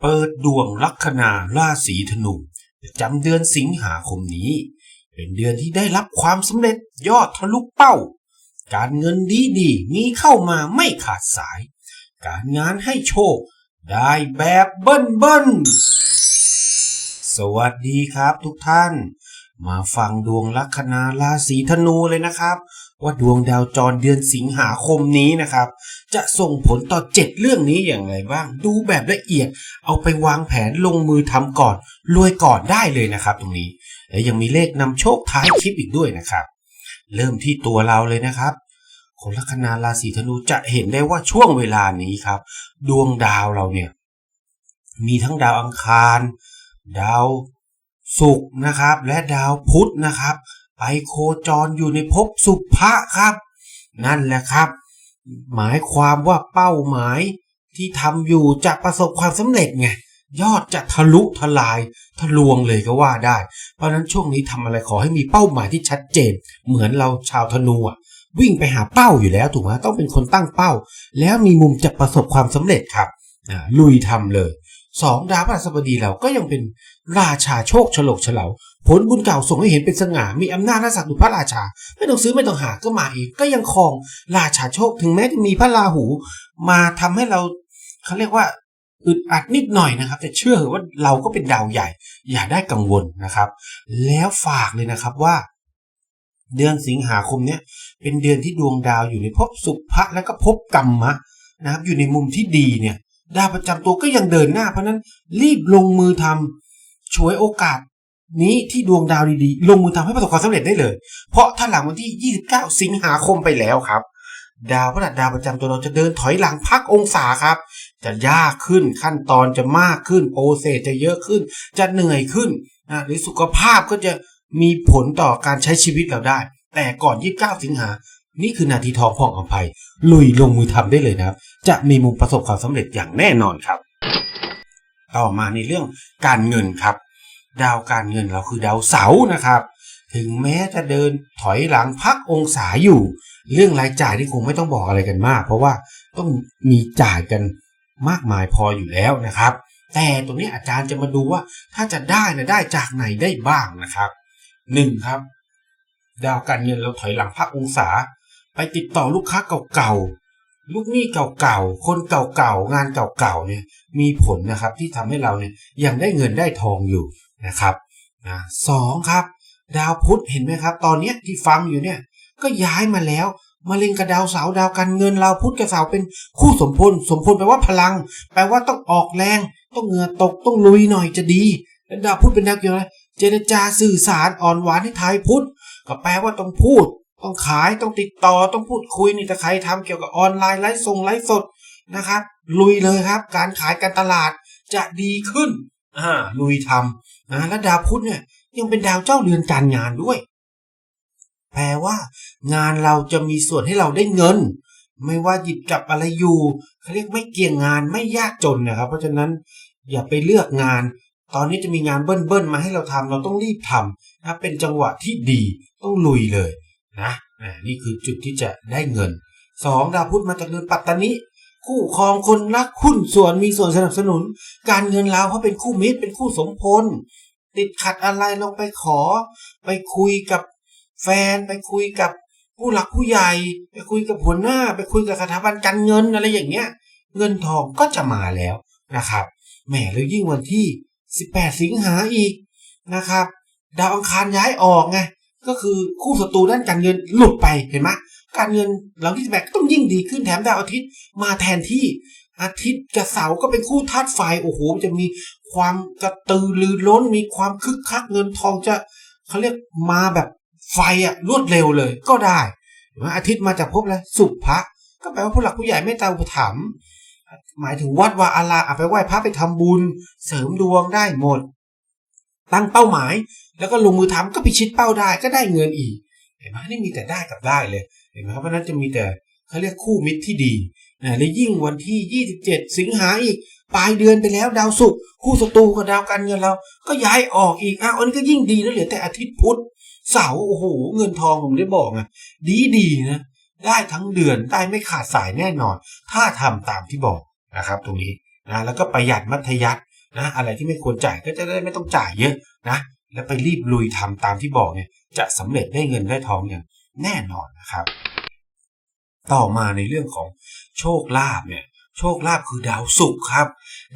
เปิดดวงลัคนาราศีธนูประจำเดือนสิงหาคมนี้ เป็นเดือนที่ได้รับความสำเร็จยอดทะลุเป้า การเงินดีดีๆมีเข้ามาไม่ขาดสาย การงานให้โชค ได้แบบเบิ้ลเบิ้ลสวัสดีครับทุกท่าน มาฟังดวงลัคนาราศีธนูเลยนะครับ ว่าดวงดาวจรเดือนสิงหาคมนี้นะครับ จะส่งผลต่อเจ็ดเรื่องนี้อย่างไรบ้าง ดูแบบละเอียด เอาไปวางแผนลงมือทำก่อน รวยก่อนได้เลยนะครับ ตรงนี้ และยังมีเลขนำโชคท้ายคลิปอีกด้วยนะครับ เริ่มที่ตัวเราเลยนะครับคนลัคนาราศีธนูจะเห็นได้ว่าช่วงเวลานี้ครับ ดวงดาวเราเนี่ย มีทั้งดาวอังคาร ดาวศุกร์นะครับ และดาวพุธนะครับ ไปโคจรอยู่ในภพสุภะครับ นั่นแหละครับ หมายความว่าเป้าหมายที่ทำอยู่จะประสบความสำเร็จไงยอดจะทะลุทลายทะลวงเลยก็ว่าได้ เพราะฉะนั้นช่วงนี้ทำอะไรขอให้มีเป้าหมายที่ชัดเจน เหมือนเราชาวธนูอะวิ่งไปหาเป้าอยู่แล้วถูกไหมต้องเป็นคนตั้งเป้า แล้วมีมุมจะประสบความสำเร็จครับอ่าลุยทำเลยสองดาวพฤหัสบดีเราก็ยังเป็นราชาโชคฉลกเฉลา ผลบุญเก่าส่งให้เห็นเป็นสง่ามีอำนาจน่าศักดิ์ดุจพระราชา ไม่ต้องซื้อไม่ต้องหาก็มาเองก็ยังครองราชาโชคถึงแม้จะมีพระราหู มาทำให้เราเขาเรียกว่าอึดอัดนิดหน่อยนะครับ แต่เชื่อเถอะว่าเราก็เป็นดาวใหญ่ อย่าได้กังวลนะครับ แล้วฝากเลยนะครับว่า เดือนสิงหาคมเนี้ยเป็นเดือนที่ดวงดาวอยู่ในภพสุภะแล้วก็ภพกรรมะนะครับ อยู่ในมุมที่ดีเนี่ยดาวประจำตัวก็ยังเดินหน้าเพราะนั้นรีบลงมือทำฉวยโอกาส นี้ที่ดวงดาวดีๆ ลงมือทำให้ประสบความสำเร็จได้เลย เพราะถ้าหลังวันที่ 29 สิงหาคมไปแล้วครับ ดาวพฤหัสดาวประจำตัวเราจะเดินถอยหลังพักองศาครับ จะยากขึ้นขั้นตอนจะมากขึ้นโปรเซสจะเยอะขึ้น จะเหนื่อยขึ้นนะหรือสุขภาพก็จะมีผลต่อการใช้ชีวิตเราได้ แต่ก่อน 29 สิงหานี่คือนาทีทองพ่องอภัย ลุยลงมือทำได้เลยนะครับ จะมีมุมประสบความสำเร็จอย่างแน่นอนครับ ต่อมาในเรื่องการเงินครับ ดาวการเงินเราคือดาวเสาร์นะครับ ถึงแม้จะเดินถอยหลังพักองศาอยู่ เรื่องรายจ่ายที่คงไม่ต้องบอกอะไรกันมาก เพราะว่าต้องมีจ่ายกันมากมายพออยู่แล้วนะครับ แต่ตรงนี้อาจารย์จะมาดูว่าถ้าจะได้นะได้จากไหนได้บ้างนะครับหนึ่งครับ ดาวการเงินเราถอยหลังพักองศา ไปติดต่อลูกค้าเก่าๆลูกหนี้เก่าๆคนเก่าๆงานเก่าๆเนี่ยมีผลนะครับที่ทำให้เราเนี่ยยังได้เงินได้ทองอยู่ นะครับนะสองครับ ดาวพุธเห็นไหมครับ ตอนเนี้ยที่ฟังอยู่เนี่ยก็ย้ายมาแล้วมาเล็งกับดาวเสาร์ดาวการเงินเราพุธกับเสาร์เป็นคู่สมพลสมพลแปลว่าพลัง แปลว่าต้องออกแรง ต้องเหงื่อตกต้องลุยหน่อยจะดีแล้วดาวพุธเป็นดาวเกี่ยวอะไรเจรจาสื่อสารอ่อนหวานให้ทายพุธก็แปลว่าต้องพูด ต้องขายต้องติดต่อต้องพูดคุยนี่ถ้าใครทำเกี่ยวกับออนไลน์ไลฟ์ส่งไลฟ์สดนะครับ ลุยเลยครับ การขายการตลาดจะดีขึ้นอ่าลุยทำ นะและดาวพุธเนี่ยยังเป็นดาวเจ้าเรือนการงานด้วย แปลว่า งานเราจะมีส่วนให้เราได้เงิน ไม่ว่าหยิบจับอะไรอยู่เขาเรียกไม่เกี่ยงงานไม่ยากจนนะครับ เพราะฉะนั้นอย่าไปเลือกงาน ตอนนี้จะมีงานเบิ้ลๆมาให้เราทำเราต้องรีบทำนะเป็นจังหวะที่ดีต้องลุยเลยนะอ่านี่คือจุดที่จะได้เงินสองดาวพุธมาจากเรือนปัตตานิ คู่ครองคนรักหุ้นส่วนมีส่วนสนับสนุน การเงินเราเพราะเป็นคู่มิตรเป็นคู่สมพลติดขัดอะไรลองไปขอ ไปคุยกับแฟนไปคุยกับผู้หลักผู้ใหญ่ ไปคุยกับหัวหน้า ไปคุยกับสถาบันการเงินอะไรอย่างเงี้ย เงินทองก็จะมาแล้วนะครับแหมแล้วยิ่งวันที่ 18 สิงหาอีกนะครับ ดาวอังคารย้ายออกไงก็คือคู่ศัตรูด้านการเงินหลุดไปเห็นไหม การเงินหลังที่18ก็ต้องยิ่งดีขึ้นแถมดาวอาทิตย์มาแทนที่อาทิตย์กับเสาร์ก็เป็นคู่ธาตุไฟโอ้โหจะมีความกระตือรือร้นมีความคึกคักเงินทองจะเขาเรียกมาแบบไฟอะรวดเร็วเลยก็ได้อาทิตย์มาจากภพอะไรสุภะก็แปลว่าผู้หลักผู้ใหญ่ไม่ตาอุปถัมภ์หมายถึงวัดวาอาราอะไปไหว้พระไปทำบุญ เสริมดวงได้หมด ตั้งเป้าหมาย แล้วก็ลงมือทำก็พิชิตเป้าได้ก็ได้เงินอีกเห็นไหมนี่มีแต่ได้กับได้เลย ห็นไหมครับเพราะนั้นจะมีแต่เขาเรียกคู่มิตรที่ดีนะและยิ่งวันที่ 27 สิงหาอีกปลายเดือนไปแล้วดาวศุกร์คู่ศัตรูกับดาวการเงินเรา ก็ย้ายออกอีกอ้าวอันนี้ก็ยิ่งดีแล้วเหลือแต่อาทิตย์พุธเสาร์โอ้โหเงินทองผมได้บอกไงดีดีนะได้ทั้งเดือนได้ไม่ขาดสายแน่นอน ถ้าทำตามที่บอกนะครับ ตรงนี้นะแล้วก็ประหยัดมัธยัตินะอะไรที่ไม่ควรจ่ายก็จะได้ไม่ต้องจ่ายเยอะนะแล้วไปรีบลุยทำตามที่บอกเนี่ยจะสำเร็จได้เงินได้ทองอย่างแน่นอนนะครับ ต่อมาในเรื่องของโชคลาภเนี่ยโชคลาภคือดาวศุกร์ครับ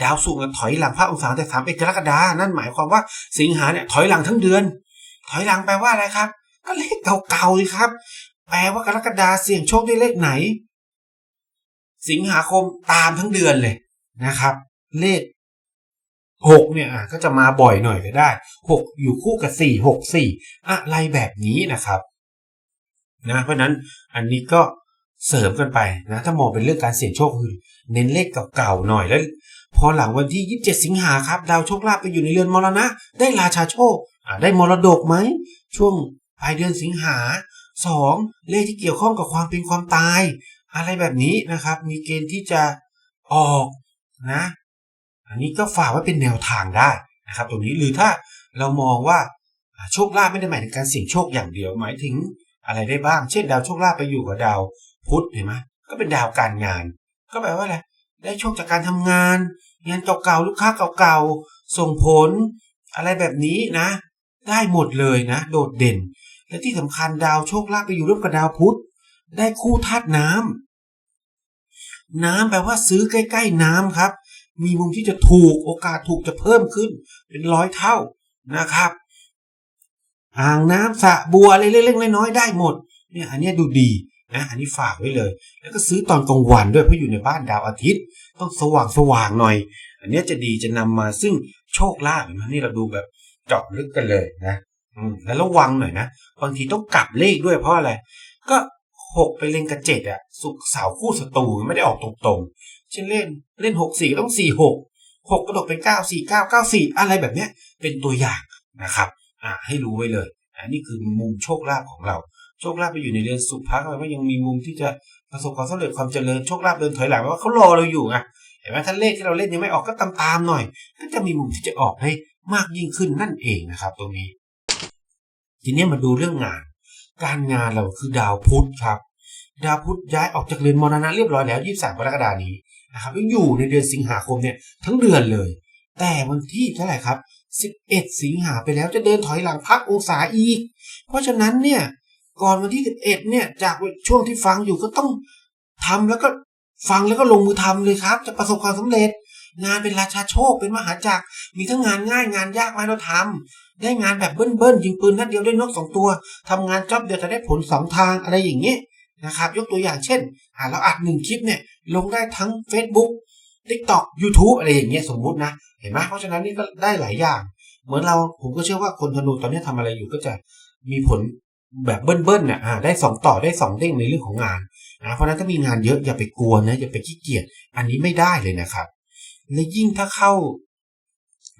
ดาวศุกร์ถอยหลังพระองศาแต่สามเอกกรกฎานั่นหมายความว่าสิงหาเนี่ยถอยหลังทั้งเดือน ถอยหลังแปลว่าอะไรครับ ก็เลขเก่าๆเลยครับ แปลว่ากรกฎาเสี่ยงโชคได้เลขไหน สิงหาคมตามทั้งเดือนเลยนะครับ เลขหกเนี่ยอะก็จะมาบ่อยหน่อยก็ได้หกอยู่คู่กับสี่หกสี่อะไรแบบนี้นะครับนะเพราะนั้นอันนี้ก็ เสริมกันไปนะถ้ามองเป็นเรื่องการเสี่ยงโชคคือเน้นเลขเก่าๆหน่อยแล้ว พอหลังวันที่ 27 สิงหาครับ ดาวโชคลาภไปอยู่ในเรือนมรณะ ได้ราชาโชคอ่าได้มรดกไหม ช่วงปลายเดือนสิงหาสองเลขที่เกี่ยวข้องกับความเป็นความตาย อะไรแบบนี้นะครับ มีเกณฑ์ที่จะออกนะ อันนี้ก็ฝากไว้เป็นแนวทางได้นะครับ ตรงนี้หรือถ้าเรามองว่าโชคลาภไม่ได้หมายถึงการเสี่ยงโชคอย่างเดียวหมายถึงอะไรได้บ้าง เช่น ดาวโชคลาภไปอยู่กับดาว พุธเห็นไหมก็เป็นดาวการงาน ก็แปลว่าอะไรได้โชคจากการทำงาน งานเก่าๆลูกค้าเก่าๆส่งผล อะไรแบบนี้นะ ได้หมดเลยนะ โดดเด่น และที่สำคัญดาวโชคลาภไปอยู่ร่วมกับดาวพุธได้คู่ธาตุน้ำน้ำแปลว่าซื้อใกล้ๆน้ำครับ มีมุมที่จะถูกโอกาสถูกจะเพิ่มขึ้น เป็นร้อยเท่านะครับอ่างน้ำสระบัวอะไรเล็กๆน้อยๆได้หมดเนี่ยอันนี้ดูดี นะอันนี้ฝากไว้เลย แล้วก็ซื้อตอนกลางวันด้วยเพราะอยู่ในบ้านดาวอาทิตย์ ต้องสว่างสว่างหน่อย อันนี้จะดีจะนำมาซึ่งโชคลาภนไหมนี่เราดูแบบเจาะลึกกันเลยนะอืมแล้วระวังหน่อยนะบางทีต้องกลับเลขด้วยเพราะอะไรก็หกไปเล่นกับเจ็ดอะสุกสาร์คู่ศัตรูไม่ได้ออกตรงๆเช่นเล่นเล่นหกสี่ต้องสี่หกหกกระโดดเป็นเก้าสี่เก้าเก้าสี่อะไรแบบเนี้ยเป็นตัวอย่างนะครับ อ่าให้รู้ไว้เลยอันนี้คือมุมโชคลาภของเรา โชคลาภไปอยู่ในเรือนสุภะแปลว่ายังมีมุมที่จะประสบความสำเร็จความเจริญโชคลาภเดินถอยหลังว่าเขารอเราอยู่ไงเห็นไหมถ้าเลขที่เราเล่นยังไม่ออกก็ตามตามๆหน่อย ก็จะมีมุมที่จะออกได้มากยิ่งขึ้นนั่นเองนะครับ ตรงนี้ ทีนี้มาดูเรื่องงาน การงานเราคือดาวพุธครับ ดาวพุธย้ายออกจากเรือนมรณะเรียบร้อยแล้ว 23กรกฎานี้นะครับยังอยู่ในเดือนสิงหาคมเนี่ยทั้งเดือนเลย แต่วันที่เท่าไหร่ครับ 11 สิงหาไปแล้วจะเดินถอยหลังพักองศาอีก เพราะฉะนั้นเนี่ย ก่อนวันที่11เนี่ย จากช่วงที่ฟังอยู่ก็ต้องทำแล้วก็ฟังแล้วก็ลงมือทำเลยครับ จะประสบความสำเร็จ งานเป็นราชาโชคเป็นมหาจักรมีทั้งงานง่ายงานยากมาเราทำได้งานแบบเบิ้ลๆยิงปืนนัดเดียวได้นกสองตัวทำงานจ็อบเดียวจะได้ผลสองทางอะไรอย่างเงี้ยนะครับ ยกตัวอย่างเช่นอ่าเราอัดหนึ่งคลิปเนี่ย ลงได้ทั้ง Facebook TikTok YouTube อะไรอย่างเงี้ยสมมุตินะ เห็นไหมเพราะฉะนั้นนี่ก็ได้หลายอย่าง เหมือนเราผมก็เชื่อว่าคนธนูตอนนี้ทำอะไรอยู่ก็จะมีผล แบบเบิ้ลๆเนี่ยอ่าได้สองต่อได้สองเด้งในเรื่องของงานนะเพราะนั้นถ้ามีงานเยอะอย่าไปกลัวนะอย่าไปขี้เกียจอันนี้ไม่ได้เลยนะครับ และยิ่งถ้าเข้า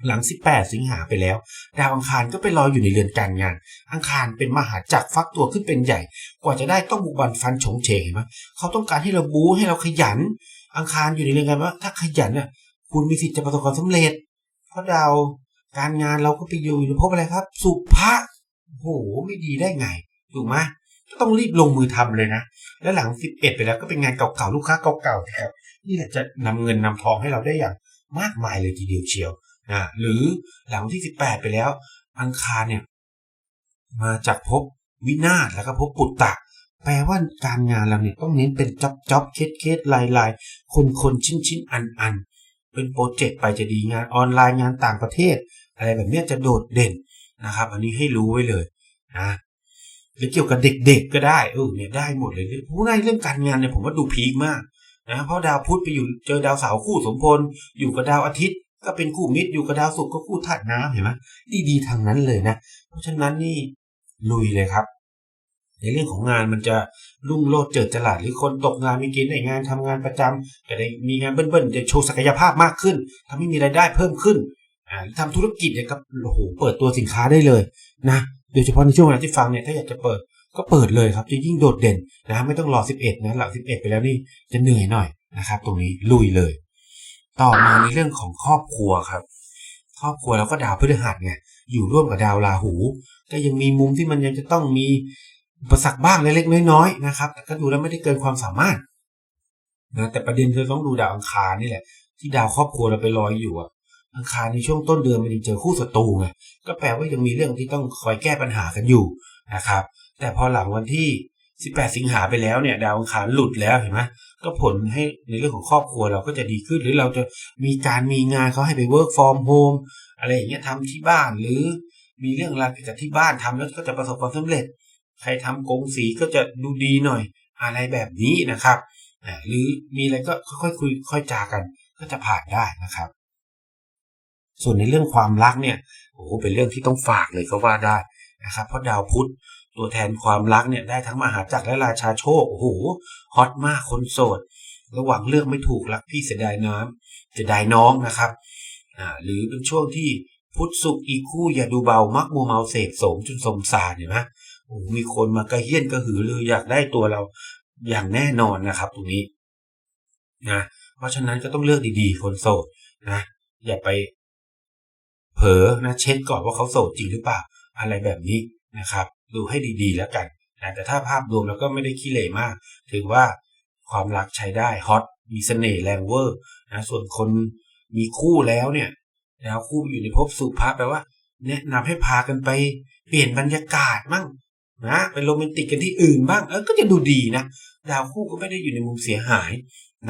หลัง 18 สิงหาไปแล้ว ดาวอังคารก็ไปรออยู่ในเรือนการงาน อังคารเป็นมหาจักรฟักตัวขึ้นเป็นใหญ่ กว่าจะได้ต้องบุบันฟันฉงเฉงเห็นไหมเขาต้องการให้เราบู๊ให้เราขยัน อังคารอยู่ในเรือนการว่าถ้าขยันเนี่ยคุณมีสิทธิ์จะประสบความสำเร็จ เพราะดาวการงานเราก็ไปอยู่ในภพอะไรครับ สุภะโหไม่ดีได้ไง ถูกไหมก็ต้องรีบลงมือทำเลยนะ แล้วหลัง 11 ไปแล้วก็เป็นงานเก่าๆ ลูกค้าเก่าๆนะครับนี่แหละจะนำเงินนำทองให้เราได้อย่างมากมายเลยทีเดียวเชียวนะหรือหลังวันที่ 18 ไปแล้ว อังคารเนี่ย มาจากภพวินาศแล้วก็ภพปุตตะ แปลว่าการงานเราเนี่ยต้องเน้นเป็นจ็อบจ็อบเคสเคสลายลายคนคนชิ้นชิ้นอันอันเป็นโปรเจกต์ไปจะดีงานออนไลน์งานต่างประเทศ อะไรแบบนี้จะโดดเด่นนะครับ อันนี้ให้รู้ไว้เลยนะ หรือเกี่ยวกับเด็กๆก็ได้เออเนี่ยได้หมดเลยผู้ได้เรื่องการงานเนี่ยผมว่าดูพีคมากนะเพราะดาวพุธไปอยู่เจอดาวเสาร์คู่สมพลอยู่กับดาวอาทิตย์ ก็เป็นคู่มิตรอยู่กับดาวศุกร์ก็คู่ธาตุน้ำเห็นไหมดีๆทางนั้นเลยนะ เพราะฉะนั้นนี่ลุยเลยครับในเรื่องของงานมันจะรุ่งโรจน์เจิดจรัสหรือคนตกงานมีกณฑ์ได้งานทำงานประจำจะได้มีงานเบิ้ลๆจะโชว์ศักยภาพมากขึ้นทำให้มีรายได้เพิ่มขึ้นอ่าทำธุรกิจเนี่ยก็โอ้โหเปิดตัวสินค้าได้เลยนะ โดยเฉพาะในช่วงเวลาที่ฟังเนี่ยถ้าอยากจะเปิดก็เปิดเลยครับจะยิ่งโดดเด่นนะไม่ต้องรอ 11 นะหลัง 11 ไปแล้วนี่จะเหนื่อยหน่อยนะครับ ตรงนี้ลุยเลย ต่อมาในเรื่องของครอบครัวครับ ครอบครัวเราก็ดาวพฤหัสไงอยู่ร่วมกับดาวราหู ก็ยังมีมุมที่มันยังจะต้องมีอุปสรรคบ้างเล็กๆน้อยๆนะครับ แต่ก็ดูแล้วไม่ได้เกินความสามารถนะแต่ประเด็นคือต้องดูดาวอังคารนี่แหละ ที่ดาวครอบครัวเราไปลอยอยู่อะ อังคารในช่วงต้นเดือนมันยังเจอคู่ศัตรูไงก็แปลว่ายังมีเรื่องที่ต้องคอยแก้ปัญหากันอยู่นะครับ แต่พอหลังวันที่ 18 สิงหาไปแล้วเนี่ย ดาวอังคารหลุดแล้วเห็นไหมก็ผลให้ในเรื่องของครอบครัวเราก็จะดีขึ้น หรือเราจะมีการมีงานเขาให้ไป work from home อะไรอย่างเงี้ยทำที่บ้านหรือมีเรื่องราวเกี่ยวกับที่บ้านทำแล้วก็จะประสบความสำเร็จ ใครทำกงสีก็จะดูดีหน่อย อะไรแบบนี้นะครับหรือมีอะไรก็ค่อยคุยค่อยจากันก็จะผ่านได้นะครับ ส่วนในเรื่องความรักเนี่ยโอ้โหเป็นเรื่องที่ต้องฝากเลยก็ว่าได้นะครับเพราะดาวพุธตัวแทนความรักเนี่ยได้ทั้งมหาจักรและราชาโชคโอ้โหฮอตมากคนโสด ระหว่างเลือกไม่ถูกรักพี่เสียดายน้ำเสียดายน้องนะครับอ่าหรือเป็นช่วงที่พุทธสุขอีคู่อย่าดูเบามักมัวเมาเสพสมจนสมสารเห็นไหมโอ้มีคนมากระเฮี้ยนกระหือรืออยากได้ตัวเราอย่างแน่นอนนะครับ ตรงนี้นะเพราะฉะนั้นก็ต้องเลือกดีๆ คนโสดนะอย่าไป เผลอนะเช็คก่อนว่าเขาโสดจริงหรือเปล่า อะไรแบบนี้นะครับ ดูให้ดีๆแล้วกันแต่ถ้าภาพรวมแล้วก็ไม่ได้ขี้เหร่มาก ถือว่าความรักใช้ได้ฮอตมีเสน่ห์แรงเวอร์นะส่วนคนมีคู่แล้วเนี่ยดาวคู่อยู่ในภพสุภาแปลว่า แนะนำให้พากันไปเปลี่ยนบรรยากาศมั่งนะไปโรแมนติกกันที่อื่นบ้างเออก็จะดูดีนะดาวคู่ก็ไม่ได้อยู่ในมุมเสียหาย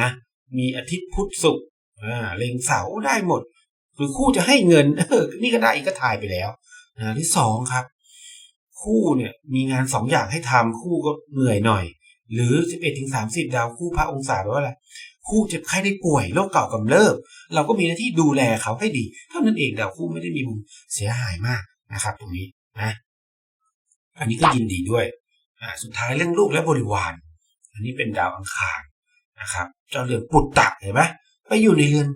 นะ มีอาทิตย์พุธศุกร์อ่าเล็งเสาได้หมด หรือคู่จะให้เงินเออนี่ก็ได้อีกก็ถ่ายไปแล้วนะที่สองครับ คู่เนี่ยมีงานสองอย่างให้ทำคู่ก็เหนื่อยหน่อย หรือสิบเอ็ดถึงสามสิบดาวคู่พระองศาแปลว่าอะไรคู่เจ็บไข้ได้ป่วยโรคเก่ากำเริบเราก็มีหน้าที่ดูแลเขาให้ดี เท่านั้นเองดาวคู่ไม่ได้มีมุมเสียหายมากนะครับ ตรงนี้นะอันนี้ก็ยินดีด้วยอ่าสุดท้ายเรื่องลูกและบริวาร อันนี้เป็นดาวอังคารนะครับเจ้าเรือนปุตตะเห็นไหมไปอยู่ในเรือน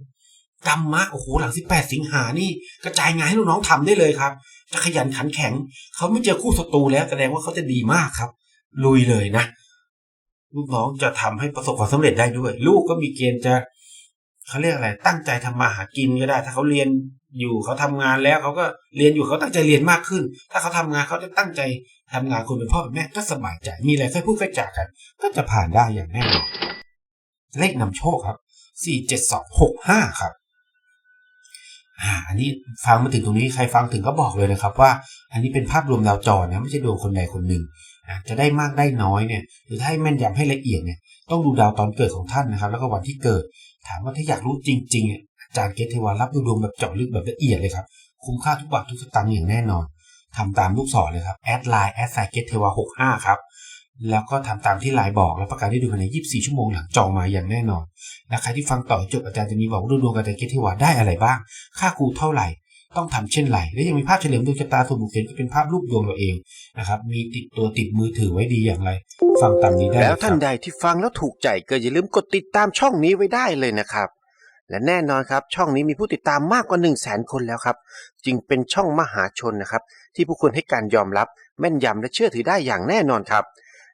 กรรมะโอ้โหหลัง 18 สิงหานี่กระจายงานให้ลูกน้องทำได้เลยครับ จะขยันขันแข็ง เขาไม่เจอคู่ศัตรูแล้วแสดงว่าเขาจะดีมากครับ ลุยเลยนะ ลูกน้องจะทำให้ประสบความสำเร็จได้ด้วย ลูกก็มีเกณฑ์จะเขาเรียกอะไร ตั้งใจทำมาหากินก็ได้ ถ้าเขาเรียนอยู่เขาทำงานแล้วเขาก็เรียนอยู่เขาตั้งใจเรียนมากขึ้น ถ้าเขาทำงานเขาจะตั้งใจทำงานคนเป็นพ่อเป็นแม่ก็สบายใจมีอะไรค่อยพูดค่อยจากัน ก็จะผ่านได้อย่างแน่นอนเลขนำโชคครับสี่เจ็ดสองหกห้าครับ อ่าอันนี้ฟังมาถึงตรงนี้ใครฟังถึงก็บอกเลยนะครับว่า อันนี้เป็นภาพรวมดาวจรนะไม่ใช่ดวงคนใดคนหนึ่งอ่าจะได้มากได้น้อยเนี่ยหรือถ้าให้แม่นยำให้ละเอียดเนี่ยต้องดูดาวตอนเกิดของท่านนะครับ แล้วก็วันที่เกิด ถามว่าถ้าอยากรู้จริงๆเนี่ยอาจารย์เกตเทวารับดูดวงแบบเจาะลึกแบบละเอียดเลยครับคุ้มค่าทุกบาททุกสตางค์อย่างแน่นอนทำตามลูกศรเลยครับแอดไลน์แอดไซเกตเทวาหกห้าครับ แล้วก็ทำตามที่ไลน์บอก แล้วประกาศได้ดูภายใน 24 ชั่วโมงหลังจองมาอย่างแน่นอน และใครที่ฟังต่อจบอาจารย์จะมีบอกว่าดูดวงกับอาจารย์เกตเทวาได้อะไรบ้าง ค่าครูเท่าไหร่ ต้องทำเช่นไร และยังมีภาพเฉลิมดวงชะตาส่วนบุคคลก็เป็นภาพรูปดวงเราเองนะครับ มีติดตัวติดมือถือไว้ดีอย่างไร ฟังตามนี้ได้ แล้วท่านใดที่ฟังแล้วถูกใจก็อย่าลืมกดติดตามช่องนี้ไว้ได้เลยนะครับ และแน่นอนครับ ช่องนี้มีผู้ติดตามมากกว่า 1 0 0 0 0แสนคนแล้วครับ จึงเป็นช่องมหาชนนะครับ ที่ผู้คนให้การยอมรับ แม่นยำและเชื่อถือได้อย่างแน่นอนครับ